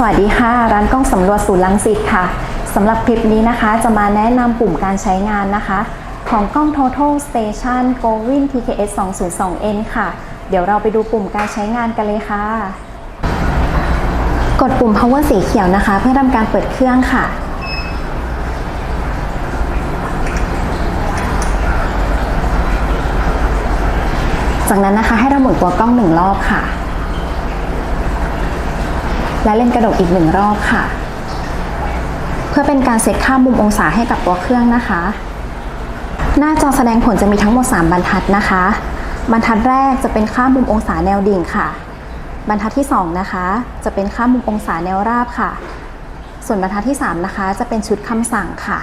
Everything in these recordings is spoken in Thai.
สวัสดีค่ะ ร้านกล้องสำรวจศูนย์ลังสิตค่ะสำหรับคลิปนี้นะคะ จะมาแนะนำปุ่มการใช้งานนะคะ ของกล้อง Total Station Govin TKS 202N ค่ะ เดี๋ยวเราไปดูปุ่มการใช้งานกันเลยค่ะ กดปุ่ม power สีเขียวนะคะ เพื่อทำการเปิดเครื่องค่ะ จากนั้นนะคะให้เราหมุนตัวกล้องหนึ่งรอบค่ะ และเล่นกระดกอีกหนึ่งรอบค่ะ เพื่อเป็นการเซตค่ามุมองศาให้กับตัวเครื่องนะคะ หน้าจอแสดงผลจะมีทั้งหมด 3 บรรทัดนะคะ บรรทัดแรกจะเป็นค่ามุมองศาแนวดิ่งค่ะ บรรทัดที่ 2 นะคะ จะเป็นค่ามุมองศาแนวราบค่ะ ส่วนบรรทัดที่ 3 นะคะ จะเป็นชุดคำสั่งค่ะ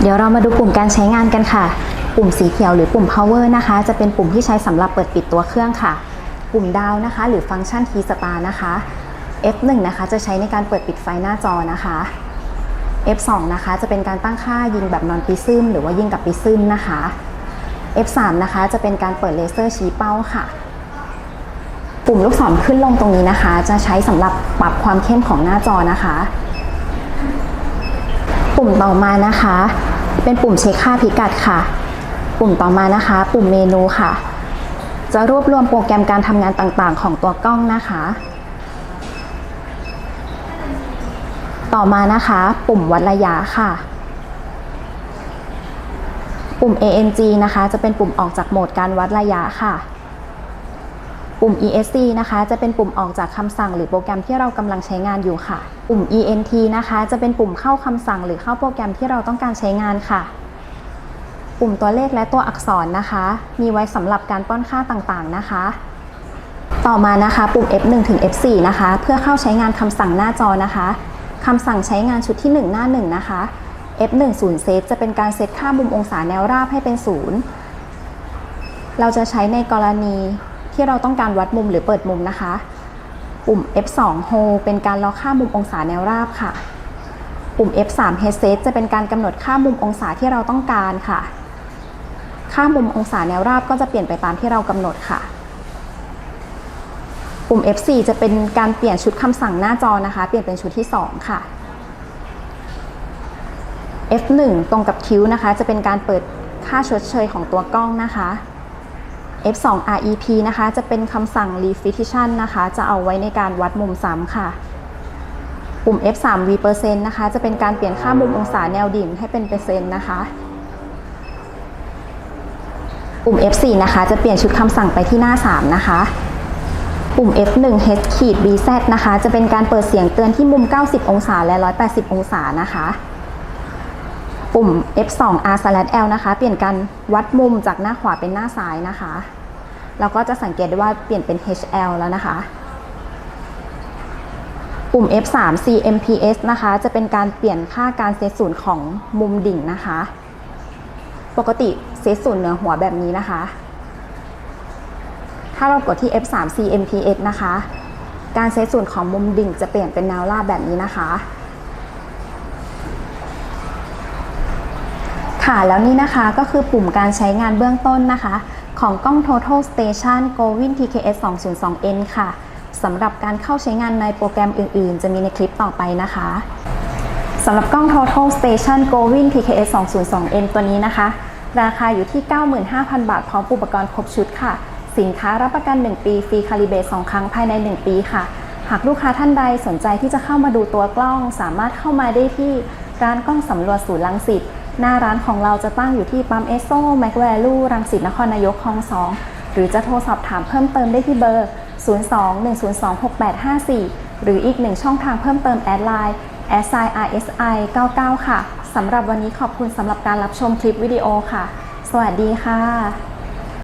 เดี๋ยวเรามาดูปุ่มการใช้งานกันค่ะ ปุ่มสีเขียวหรือปุ่ม power นะคะ จะเป็นปุ่มที่ใช้สำหรับเปิดปิดตัวเครื่องค่ะ ปุ่มดาวนะคะ หรือฟังก์ชัน key star นะคะ F1 นะคะจะใช้ในการเปิดปิดไฟหน้าจอนะคะ F2 นะคะจะเป็นการตั้งค่ายิงแบบนอนปิซึมหรือว่ายิงกับปิซึมนะคะ F3 นะคะจะเป็นการเปิดเลเซอร์ชี้เป้าค่ะ ปุ่มลูกศรขึ้นลงตรงนี้นะคะ จะใช้สำหรับปรับความเข้มของหน้าจอนะคะ ปุ่มต่อมานะคะ เป็นปุ่มเช็คค่าพิกัดค่ะ ปุ่มต่อมานะคะ ปุ่มเมนูค่ะ จะรวบรวมโปรแกรมการทำงานต่างๆ ของตัวกล้องนะคะ ต่อมานะคะ ปุ่มวัดระยะค่ะ ปุ่ม ANG นะคะ จะเป็นปุ่มออกจากโหมดการวัดระยะค่ะ ปุ่ม ESC นะคะ จะเป็นปุ่มออกจากคำสั่งหรือโปรแกรมที่เรากำลังใช้งานอยู่ค่ะ ปุ่ม ENT นะคะ จะเป็นปุ่มเข้าคำสั่งหรือเข้าโปรแกรมที่เราต้องการใช้งานค่ะ ปุ่มตัวเลขและตัวอักษรนะคะ มีไว้สำหรับการป้อนค่าต่างๆนะคะ ต่อมานะคะปุ่ม F1 ถึง F4 นะคะ เพื่อเข้าใช้งานคำสั่งหน้าจอนะคะคำสั่งใช้งานชุดที่ 1 หน้า 1 นะคะ F1 0 Set จะเป็นการเซตค่ามุมองศาแนวราบให้เป็น0เราจะใช้ในกรณีที่เราต้องการวัดมุมหรือเปิดมุมนะคะ ปุ่ม F2 Hold เป็นการล็อกค่ามุมองศาแนวราบค่ะ ปุ่ม F3 Head Set จะเป็นการกำหนดค่ามุมองศาที่เราต้องการค่ะ ค่ามุมองศาแนวราบก็จะเปลี่ยนไปตามที่เรากำหนดค่ะ ปุ่ม F4 จะเป็นการเปลี่ยนชุดคำสั่งหน้าจอนะคะ เปลี่ยนเป็นชุดที่ 2 ค่ะ F1 ตรงกับคิ้วนะคะ จะเป็นการเปิดค่าชดเชยของตัวกล้องนะคะ F2 REP นะคะ จะเป็นคำสั่ง repetition นะคะ จะเอาไว้ในการวัดมุมซ้ำค่ะ ปุ่ม F3 V% นะคะ จะเป็นการเปลี่ยนค่ามุมองศาแนวดิ่งให้เป็นเปอร์เซ็นต์นะคะ ปุ่ม F4 นะคะ จะเปลี่ยนชุดคำสั่งไปที่หน้า 3 นะคะ ปุ่ม F1 H ขีด BZ นะคะ จะเป็นการเปิดเสียงเตือนที่มุม 90 องศาและ 180 องศานะคะ ปุ่ม F2 R L นะคะ เปลี่ยนการวัดมุมจากหน้าขวาเป็นหน้าซ้ายนะคะ เราก็จะสังเกตได้ว่าเปลี่ยนเป็น HL แล้วนะคะ ปุ่ม F3 CMPS นะคะ จะเป็นการเปลี่ยนค่าการเซตศูนย์ของมุมดิ่งนะคะ ปกติ เซตศูนย์เหนือหัวแบบนี้นะคะ ถ้าเรากดที่ F3 CMPS นะคะ การเซตศูนย์ของมุมดิ่งจะเปลี่ยนเป็นแนวราบแบบนี้นะคะ ค่ะแล้วนี่นะคะก็คือปุ่มการใช้งานเบื้องต้นนะคะ ของกล้อง Total Station Govin TKS 202N ค่ะสำหรับการเข้าใช้งานในโปรแกรมอื่น ๆ จะมีในคลิปต่อไปนะคะสำหรับกล้อง Total Station Govin TKS 202N ตัวนี้นะคะ ราคาอยู่ที่ 95,000 บาท พร้อมอุปกรณ์ครบชุดค่ะ สินค้ารับประกัน 1 ปี ฟรีคาลิเบต2ครั้งภายใน 1 ปีค่ะ หากลูกค้าท่านใดสนใจที่จะเข้ามาดูตัวกล้อง สามารถเข้ามาได้ที่ร้านกล้องสำรวจศูนย์ลังสิตหน้าร้านของเราจะตั้งอยู่ที่ปั๊มเอสโซแมกแวลูรังสิตนครนายกคลอง2หรือจะโทรสอบถามเพิ่มเติมได้ที่เบอร์ 02-102-6854 หรืออีกหนึ่งช่องทางเพิ่มเติมแอดไลน์ s i RSI 99 ค่ะ สำหรับวันนี้ขอบคุณสำหรับการรับชมคลิปวิดีโอค่ะ สวัสดีค่ะ